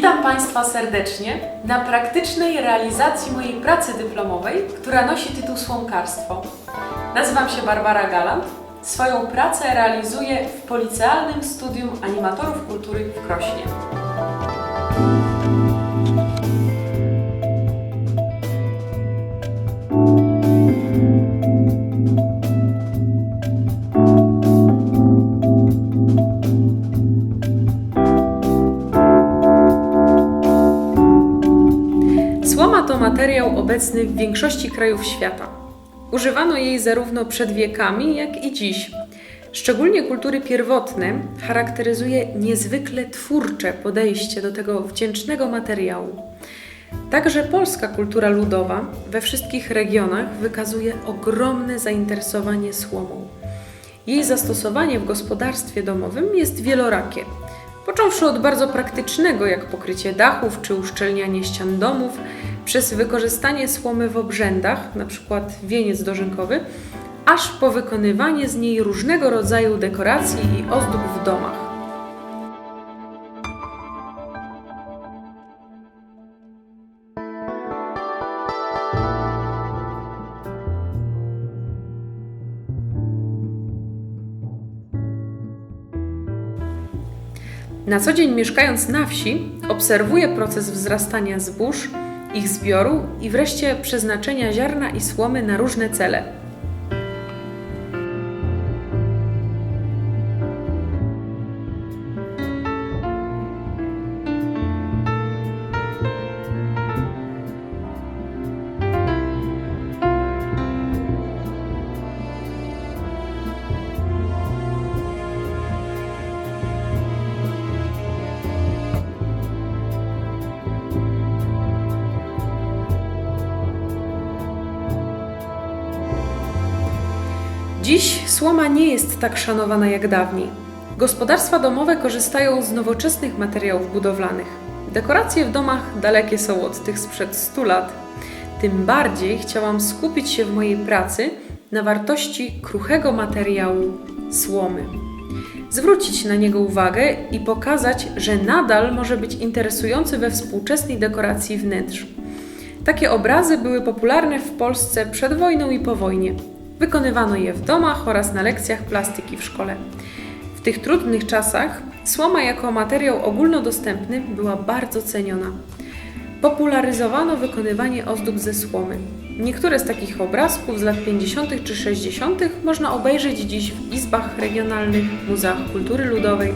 Witam Państwa serdecznie na praktycznej realizacji mojej pracy dyplomowej, która nosi tytuł Słomkarstwo. Nazywam się Barbara Galant. Swoją pracę realizuję w Policealnym Studium Animatorów Kultury w Krośnie. Materiał obecny w większości krajów świata. Używano jej zarówno przed wiekami, jak i dziś. Szczególnie kultury pierwotne charakteryzuje niezwykle twórcze podejście do tego wdzięcznego materiału. Także polska kultura ludowa we wszystkich regionach wykazuje ogromne zainteresowanie słomą. Jej zastosowanie w gospodarstwie domowym jest wielorakie. Począwszy od bardzo praktycznego, jak pokrycie dachów czy uszczelnianie ścian domów, przez wykorzystanie słomy w obrzędach, np. wieniec dożynkowy, aż po wykonywanie z niej różnego rodzaju dekoracji i ozdób w domach. Na co dzień mieszkając na wsi, obserwuję proces wzrastania zbóż, ich zbioru i wreszcie przeznaczenia ziarna i słomy na różne cele. Dziś słoma nie jest tak szanowana jak dawniej. Gospodarstwa domowe korzystają z nowoczesnych materiałów budowlanych. Dekoracje w domach dalekie są od tych sprzed 100 lat. Tym bardziej chciałam skupić się w mojej pracy na wartości kruchego materiału słomy. Zwrócić na niego uwagę i pokazać, że nadal może być interesujący we współczesnej dekoracji wnętrz. Takie obrazy były popularne w Polsce przed wojną i po wojnie. Wykonywano je w domach oraz na lekcjach plastyki w szkole. W tych trudnych czasach słoma jako materiał ogólnodostępny była bardzo ceniona. Popularyzowano wykonywanie ozdób ze słomy. Niektóre z takich obrazków z lat 50. czy 60. można obejrzeć dziś w izbach regionalnych, muzeach kultury ludowej,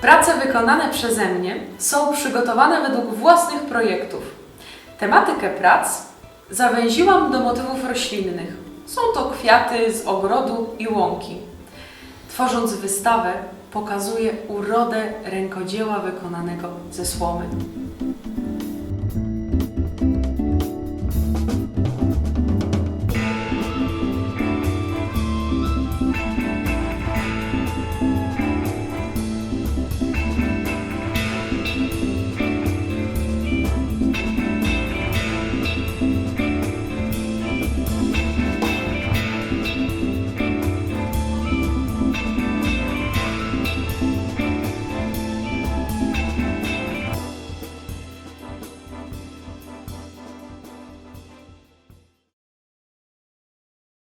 Prace wykonane przeze mnie są przygotowane według własnych projektów. Tematykę prac zawęziłam do motywów roślinnych. Są to kwiaty z ogrodu i łąki. Tworząc wystawę, pokazuję urodę rękodzieła wykonanego ze słomy.